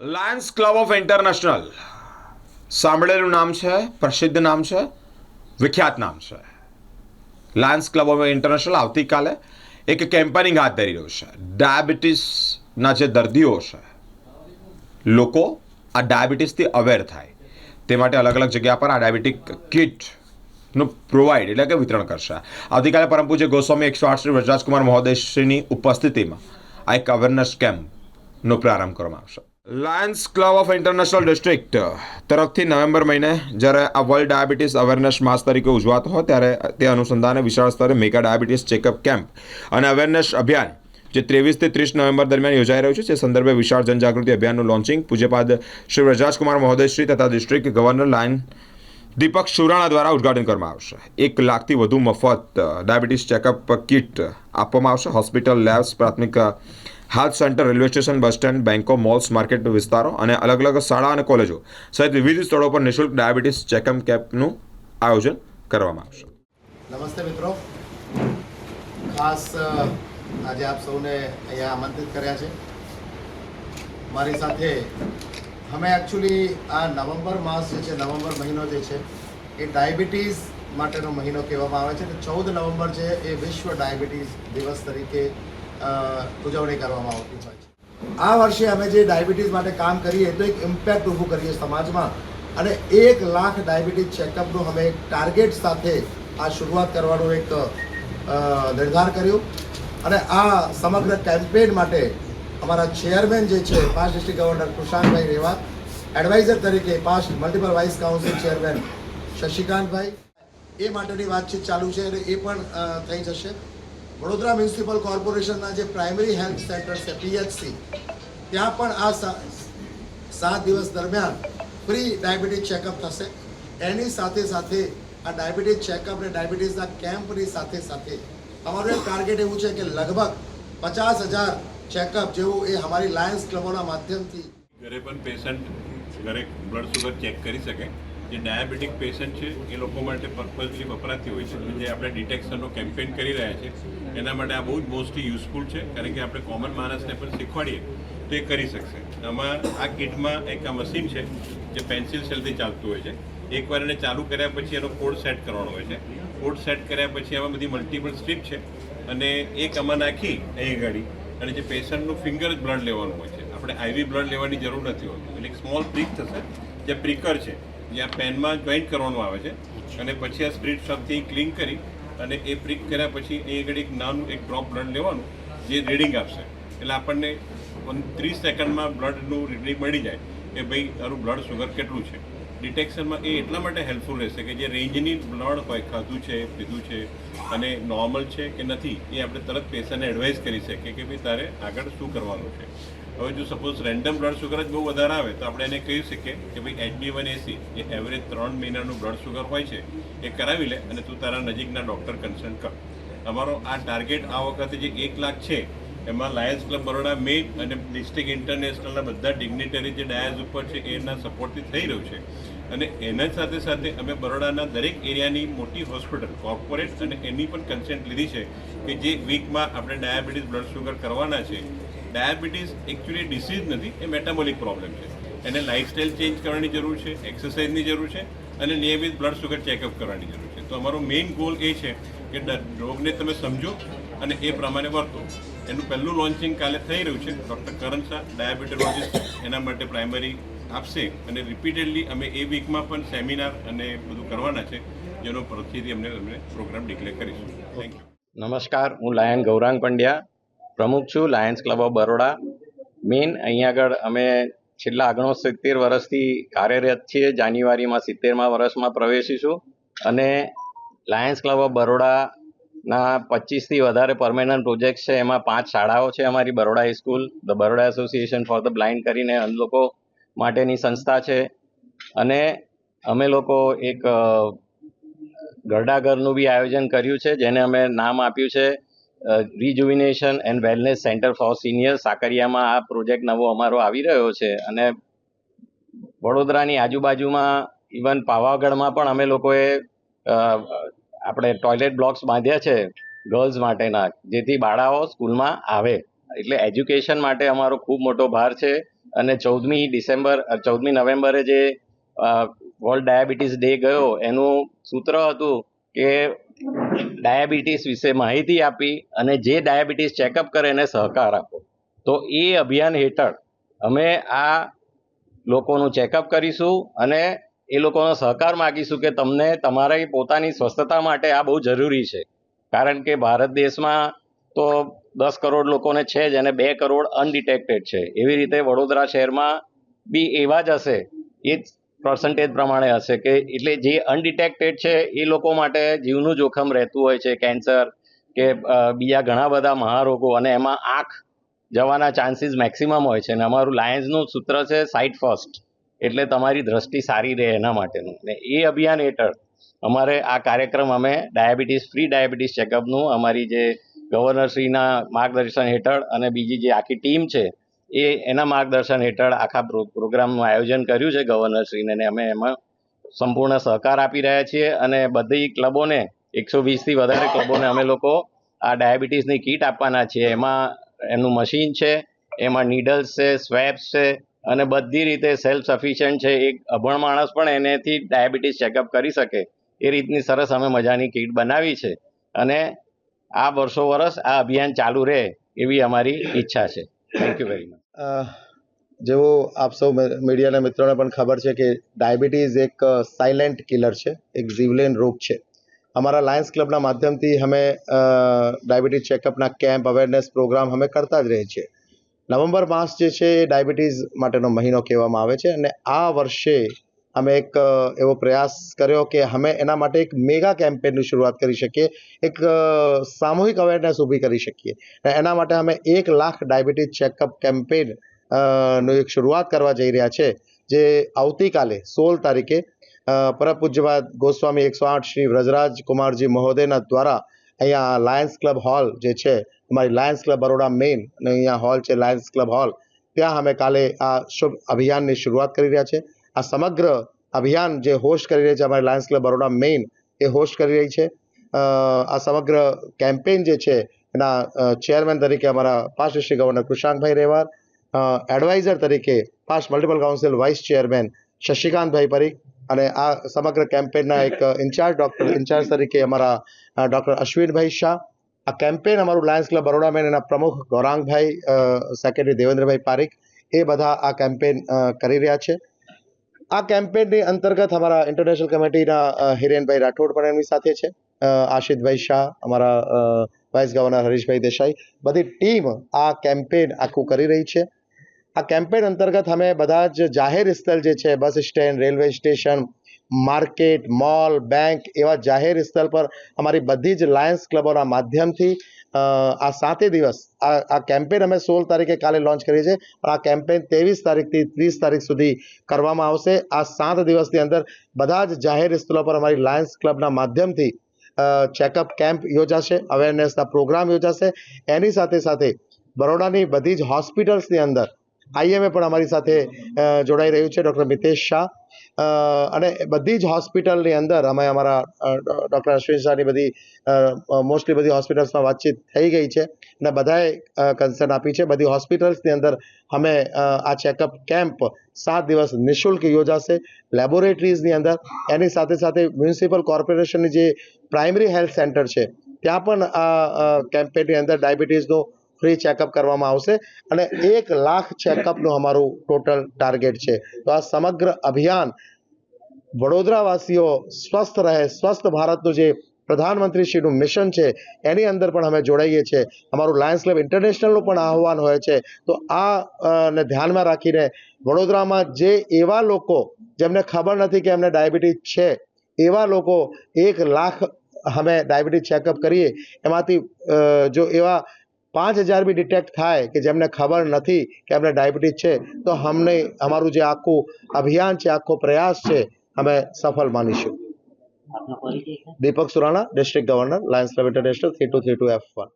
Lions club of international સાંભળેલું નામ છે, પ્રસિદ્ધ નામ છે, વિખ્યાત નામ છે. લાયન્સ ક્લબ ઓફ ઇન્ટરનેશનલ આવતીકાલે એક કેમ્પેનિંગ હાથ ધરી રહ્યું છે. ડાયાબિટીસના જે દર્દીઓ છે, લોકો આ ડાયાબિટીસથી અવેર થાય. તે માટે અલગ અલગ જગ્યા પર આ ડાયાબિટીક કિટનું પ્રોવાઈડ એટલે કે વિતરણ કરશે. આવતીકાલે પરમ પૂજ્ય ગોસ્વામી એકસો આઠ શ્રી વ્રજરાજકુમાર મહોદયશ્રીની ઉપસ્થિતિમાં આ એક અવેરનેસ કેમ્પનો પ્રારંભ કરવામાં આવશે. Lions Club of International District તરફથી નવેમ્બર મહિને જ્યારે આ વર્લ્ડ ડાયાબિટીસ અવેરનેસ માસ તરીકે ઉજવાતો હોય, ત્યારે તે અનુસંધાને વિશાળ સ્તરે મેગા ડાયાબિટીસ ચેકઅપ કેમ્પ અને અવેરનેસ અભિયાન, જે ત્રેવીસથી ત્રીસ નવેમ્બર દરમિયાન યોજાઈ રહ્યું છે તે સંદર્ભે વિશાળ જનજાગૃતિ અભિયાનનું લોન્ચિંગ પૂજ્યપાદ શ્રી વ્રજરાજકુમાર મહોદયશ્રી તથા district governor lion Deepak Surana દ્વારા ઉદ્ઘાટન કરવામાં આવશે. એક લાખથી વધુ મફત ડાયાબિટીસ ચેકઅપ કિટ આપવામાં આવશે. હોસ્પિટલ લેબ્સ પ્રાથમિક અ, health centre railway station bus stand બેન્કો મોલ્સ માર્કેટ વિસ્તારો અને અલગ અલગ શાળા અને કોલેજો સહિત વિવિધ સ્થળો પર નિઃશુલ્ક ડાયાબિટીસ ચેકઅપ કેમ્પનું આયોજન કરવામાં આવશે. નમસ્તે મિત્રો. ખાસ આજે આપ સૌને અહીંયા આમંત્રિત કર્યા છે. મારી સાથે અમે એકચ્યુઅલી આ નવેમ્બર માસ જે છે નવેમ્બર મહિનો જે છે એ ડાયાબિટીસ માટેનો મહિનો કહેવામાં આવે છે. ચૌદ નવેમ્બર છે એ વિશ્વ ડાયાબિટીસ દિવસ તરીકે ઉજવણી કરવામાં આવતી હોય છે. આ વર્ષે અમે જે ડાયાબિટીસ માટે કામ કરીએ તો એક ઇમ્પેક્ટ ઊભું કરીએ સમાજમાં. અને એક લાખ ડાયાબિટીસ ચેકઅપનું અમે એક ટાર્ગેટ સાથે આ શરૂઆત કરવાનું એક નિર્ધાર કર્યો. અને આ સમગ્ર કેમ્પેન માટે અમારા ચેરમેન જે છે past district governor Kushantbhai Reva adviser તરીકે past multiple vice council chairman Shashikantbhai, એ માટેની વાતચીત ચાલુ છે અને એ પણ થઈ જશે. વડોદરા મ્યુનિસિપલ કોર્પોરેશનના જે પ્રાઇમરી હેલ્થ સેન્ટર છે, પીએચસી, ત્યાં પણ આ સાત દિવસ દરમિયાન ફ્રી ડાયાબિટીસ ચેકઅપ થશે. એની સાથે સાથે આ ડાયાબિટીસ ચેકઅપ અને ડાયાબિટીસના કેમ્પની સાથે સાથે અમારું એક ટાર્ગેટ એવું છે કે લગભગ પચાસ હજાર ચેકઅપ જેવું એ અમારી લાયન્સ ક્લબોના માધ્યમથી ઘરે પણ પેશન્ટ, ઘરે બ્લડ સુગર ચેક કરી શકે. જે ડાયાબિટીક પેશન્ટ છે, એ લોકો માટે પર્પઝલી વપરાતી હોય છે. જે આપણે ડિટેક્શનનો કેમ્પેન કરી રહ્યા છે, એના માટે આ બહુ જ મોસ્ટલી યુઝફુલ છે. કારણ કે આપણે કોમન માણસને પણ શીખવાડીએ તો એ કરી શકશે. આમાં આ કિટમાં એક આ મશીન છે, જે પેન્સિલ સેલથી ચાલતું હોય છે. એકવાર એને ચાલુ કર્યા પછી એનો કોડ સેટ કરવાનો હોય છે. કોડ સેટ કર્યા પછી આમાં બધી મલ્ટિપલ સ્ટ્રીપ છે અને એક આમાં નાખી અહીં ગાડી અને જે પેશન્ટનું ફિંગર જ બ્લડ લેવાનું હોય છે. આપણે આઈવી બ્લડ લેવાની જરૂર નથી હોતી. એટલે એક સ્મોલ પ્રિક થશે, જે પ્રિકર છે જે આ પેનમાં જોઈન્ટ કરવાનું આવે છે. અને પછી આ સ્પ્રિટ શબથી ક્લીન કરી અને એ પ્રિક કર્યા પછી એ આગળ એક નાનું એક ડ્રોપ બ્લડ લેવાનું જે રીડિંગ આપશે. એટલે આપણને ત્રીસ સેકન્ડમાં બ્લડનું રીડિંગ મળી જાય કે ભાઈ તારું બ્લડ શુગર કેટલું છે. ડિટેક્શનમાં એ એટલા માટે હેલ્પફુલ રહેશે કે જે રેન્જની બ્લડ હોય ખાધું છે પીધું છે અને નોર્મલ છે કે નથી એ આપણે તરત પેશન્ટને એડવાઇસ કરી શકીએ કે ભાઈ તારે આગળ શું કરવાનું છે. હવે જો સપોઝ રેન્ડમ બ્લડ શુગર જ બહુ વધારે આવે, તો આપણે એને કહી શકીએ કે ભાઈ એચબી વન એસી જે એવરેજ ત્રણ મહિનાનું બ્લડ શુગર હોય છે, એ કરાવી લે અને તું તારા નજીકના ડૉક્ટર કન્સલ્ટ કર. અમારો આ ટાર્ગેટ આ વખતે જે એક લાખ છે, એમાં લાયન્સ ક્લબ બરોડા મેઇન અને ડિસ્ટ્રિક્ટ ઇન્ટરનેશનલના બધા ડિગ્નેટરી જે ડાયઝ ઉપર છે એના સપોર્ટથી થઈ રહ્યું છે. અને એના સાથે સાથે અમે બરોડાના દરેક એરિયાની મોટી હોસ્પિટલ કોર્પોરેટ અને એની પણ કન્સેન્ટ લીધી છે કે જે વીકમાં આપણે ડાયાબિટીસ બ્લડ શુગર કરવાના છે ડાયાબિટીસ એકચ્યુઅલી ડિસીઝ નથી, એ મેટાબોલિક પ્રોબ્લેમ છે. એને લાઇફસ્ટાઇલ ચેન્જ કરવાની જરૂર છે એક્સરસાઇઝની જરૂર છે, અને નિયમિત બ્લડ શુગર ચેકઅપ કરવાની જરૂર છે. તો અમારો મેઇન ગોલ એ છે કે રોગને તમે સમજો અને એ પ્રમાણે વર્તો. એનું પહેલું લોન્ચિંગ કાલે થઈ રહ્યું છે. ડૉક્ટર કરણ શાહ ડાયાબિટોલોજીસ્ટ એના માટે પ્રાઇમરી આપશે. અને રિપીટેડલી અમે એ વીકમાં પણ સેમિનાર અને બધું કરવાના છે, જેનો પરથી અમને અમને પ્રોગ્રામ ડિક્લેર કરીશું. થેન્ક યુ નમસ્કાર, હું લાયન ગૌરાંગ પંડ્યા. પ્રમુખ છું Lions Club of Baroda main અહીંયા આગળ અમે છેલ્લા આગળ સિત્તેર વર્ષથી કાર્યરત છીએ. જાન્યુઆરીમાં, સિત્તેરમાં વર્ષમાં પ્રવેશીશું. અને લાયન્સ ક્લબ ઓફ બરોડાના પચીસથી વધારે પરમેનન્ટ પ્રોજેક્ટ છે. એમાં પાંચ શાળાઓ છે અમારી Baroda high school the Baroda association for the blind કરીને લોકો માટેની સંસ્થા છે. અને અમે લોકો એક ગરડાઘરનું બી આયોજન કર્યું છે, જેને અમે નામ આપ્યું છે. Rejuvenation and wellness centre for senior સાકરિયામાં આ પ્રોજેક્ટ નવો અમારો આવી રહ્યો છે અને વડોદરાની આજુબાજુમાં ઇવન પાવાગઢમાં પણ અમે લોકોએ આપણે ટોયલેટ બ્લોક્સ બાંધ્યા છે ગર્લ્સ માટેના, જેથી બાળાઓ સ્કૂલમાં આવે. એટલે એજ્યુકેશન માટે અમારો ખૂબ મોટો ભાર છે અને ચૌદમી ડિસેમ્બર ચૌદમી નવેમ્બરે જે વર્લ્ડ ડાયાબિટીસ ડે ગયો, એનું સૂત્ર હતું કે ડાયાબિટીસ વિશે માહિતી આપી અને જે ડાયાબિટીસ ચેકઅપ કરે એને સહકાર આપો. તો એ અભિયાન હેઠળ અમે આ લોકોનું ચેકઅપ કરીશું અને એ લોકોનો સહકાર માગીશું કે તમને તમારી પોતાની સ્વસ્થતા માટે આ બહુ જરૂરી છે. કારણ કે ભારત દેશમાં તો દસ કરોડ લોકોને છે જ અને બે કરોડ અનડિટેક્ટેડ છે. એવી રીતે વડોદરા શહેરમાં બી એવા જ હશે. એ પર્સન્ટેજ પ્રમાણે હશે કે એટલે જે અનડિટેક્ટેડ છે, એ લોકો માટે જીવનું જોખમ રહેતું હોય છે કેન્સર કે બીજા ઘણા બધા મહારોગો અને એમાં આંખ જવાના ચાન્સીસ મેક્સિમમ હોય છે. અને અમારું લાયન્સનું સૂત્ર છે સાઇટ ફર્સ્ટ એટલે તમારી દ્રષ્ટિ સારી રહે એના માટેનું. ને એ અભિયાન હેઠળ અમારે આ કાર્યક્રમ અમે ડાયાબિટીસ ફ્રી ડાયાબિટીસ ચેકઅપનું અમારી જે ગવર્નરશ્રીના માર્ગદર્શન હેઠળ અને બીજી જે આખી ટીમ છે એ એના માર્ગદર્શન હેઠળ આખા પ્રોગ્રામનું આયોજન કર્યું છે ગવર્નરશ્રીને અને અમે એમાં સંપૂર્ણ સહકાર આપી રહ્યા છીએ અને બધી ક્લબોને, એકસો વીસથી વધારે ક્લબોને અમે લોકો આ ડાયાબિટીસની કીટ આપવાના છીએ. એમાં એમનું મશીન છે, એમાં નીડલ્સ છે સ્વેબ્સ છે અને બધી રીતે સેલ્ફ સફિશિયન્ટ છે. એક અભણ માણસ પણ એનેથી ડાયાબિટીસ ચેકઅપ કરી શકે. એ રીતની સરસ અમે મજાની કીટ બનાવી છે અને આ વર્ષો વર્ષ આ અભિયાન ચાલુ રહે એવી અમારી ઈચ્છા છે. થેન્ક યુ વેરી મચ જેવું આપ સૌ મીડિયાના મિત્રોને પણ ખબર છે કે ડાયાબિટીઝ એક સાયલેન્ટ કિલર છે, એક જીવલેન રોગ છે. અમારા લાયન્સ ક્લબના માધ્યમથી અમે ડાયાબિટીઝ ચેકઅપના કેમ્પ અવેરનેસ પ્રોગ્રામ અમે કરતા જ રહીએ છીએ. નવેમ્બર માસ જે છે એ ડાયાબિટીઝ માટેનો મહિનો કહેવામાં આવે છે અને આ વર્ષે અમે એક એવો પ્રયાસ કર્યો કે અમે એના માટે એક મેગા કેમ્પેનની શરૂઆત કરી શકીએ, એક સામૂહિક અવેરનેસ ઊભી કરી શકીએ. એના માટે અમે એક લાખ ડાયાબિટીસ ચેકઅપ કેમ્પેન નો એક શરૂઆત કરવા જઈ રહ્યા છે, જે આવતીકાલે સોળ તારીખે પરમ ગોસ્વામી એકસો આઠ શ્રી વ્રજરાજ કુમારજી મહોદયના દ્વારા અહીંયા લાયન્સ ક્લબ હોલ જે છે, અમારી લાયન્સ ક્લબ બરોડા મેઇન અને અહીંયા હોલ છે લાયન્સ ક્લબ હોલ ત્યાં અમે કાલે આ શુભ અભિયાનની શરૂઆત કરી રહ્યા છે. આ સમગ્ર અભિયાન જે હોસ્ટ કરી રહી છે અમારી લાયન્સ ક્લબ બરોડા મેઇન એ હોસ્ટ કરી રહી છે. આ સમગ્ર કેમ્પેન જે છે, એના ચેરમેન તરીકે અમારા પાસ શ્રી ગવર્નર કૃષાંકભાઈ રેવાર એડવાઇઝર તરીકે પાસ મલ્ટિપલ કાઉન્સિલ વાઇસ ચેરમેન શશિકાંતભાઈ પરીખ અને આ સમગ્ર કેમ્પેનના એક ઇન્ચાર્જ ડૉક્ટર ઇન્ચાર્જ તરીકે અમારા ડૉક્ટર અશ્વિનભાઈ શાહ. આ કેમ્પેન અમારું લાયન્સ ક્લબ બરોડા મેન એના પ્રમુખ ગૌરાંગભાઈ સેક્રેટરી દેવેન્દ્રભાઈ પારીખ, એ બધા આ કેમ્પેન કરી રહ્યા છે. આ કેમ્પેનની અંતર્ગત અમારા ઇન્ટરનેશનલ કમિટીના હિરેનભાઈ રાઠોડ પણ એમની સાથે છે. આશિતભાઈ શાહ, અમારા વાઇસ ગવર્નર હરીશભાઈ દેસાઈ, બધી ટીમ આ કેમ્પેન આખું કરી રહી છે. આ કેમ્પેન અંતર્ગત અમે બધા જ જાહેર સ્થળ જે છે bus stand railway station market mall bank એવા જાહેર સ્થળ પર અમારી બધી જ લાયન્સ ક્લબોના માધ્યમથી આ સાતે દિવસ, આ આ કેમ્પેન અમે સોળ તારીખે કાલે લોન્ચ કરી છે પણ આ કેમ્પેન ત્રેવીસ તારીખથી ત્રીસ તારીખ સુધી કરવામાં આવશે. આ સાત દિવસની અંદર બધા જ જાહેર સ્થળો પર અમારી લાયન્સ ક્લબના માધ્યમથી ચેકઅપ કેમ્પ યોજાશે અવેરનેસના પ્રોગ્રામ યોજાશે. એની સાથે સાથે બરોડાની બધી જ હોસ્પિટલ્સની અંદર આઈએમએ પણ અમારી સાથે જોડાઈ રહ્યું છે. ડૉક્ટર મિતેશ શાહ અને બધી જ હોસ્પિટલની અંદર અમે અમારા ડૉક્ટર અશ્વિન શાહની બધી મોસ્ટલી બધી હોસ્પિટલ્સમાં વાતચીત થઈ ગઈ છે અને બધાએ કન્સર્ન આપી છે. બધી હોસ્પિટલ્સની અંદર અમે આ ચેકઅપ કેમ્પ સાત દિવસ નિઃશુલ્ક યોજાશે. લેબોરેટરીઝની અંદર, એની સાથે સાથે મ્યુનિસિપલ કોર્પોરેશનની જે પ્રાઇમરી હેલ્થ સેન્ટર છે, ત્યાં પણ આ કેમ્પેનની અંદર ડાયાબિટીસનું ફ્રી ચેકઅપ કરવામાં આવશે અને એક લાખ ચેકઅપનું અમારું ટોટલ ટાર્ગેટ છે. તો આ સમગ્ર અભિયાન વડોદરાવાસીઓ સ્વસ્થ રહે, સ્વસ્થ ભારતનું જે પ્રધાનમંત્રીશ્રીનું મિશન છે, એની અંદર પણ અમે જોડાઈએ છીએ. અમારું લાયન્સ ક્લબ ઇન્ટરનેશનલનું પણ આહવાન હોય છે. તો આ ને ધ્યાનમાં રાખીને વડોદરામાં જે એવા લોકો, જેમને ખબર નથી કે એમને ડાયાબિટીસ છે, એવા લોકો એક લાખ અમે ડાયાબિટીસ ચેકઅપ કરીએ. એમાંથી જો એવા પાંચ હજાર બી ડિટેક્ટ થાય કે જેમને ખબર નથી કે એમને ડાયાબિટીસ છે તો અમને અમારું જે આખું અભિયાન છે આખો પ્રયાસ છે અમે સફળ માનીશું. Deepak Surana district governor Lions club international three two three two F one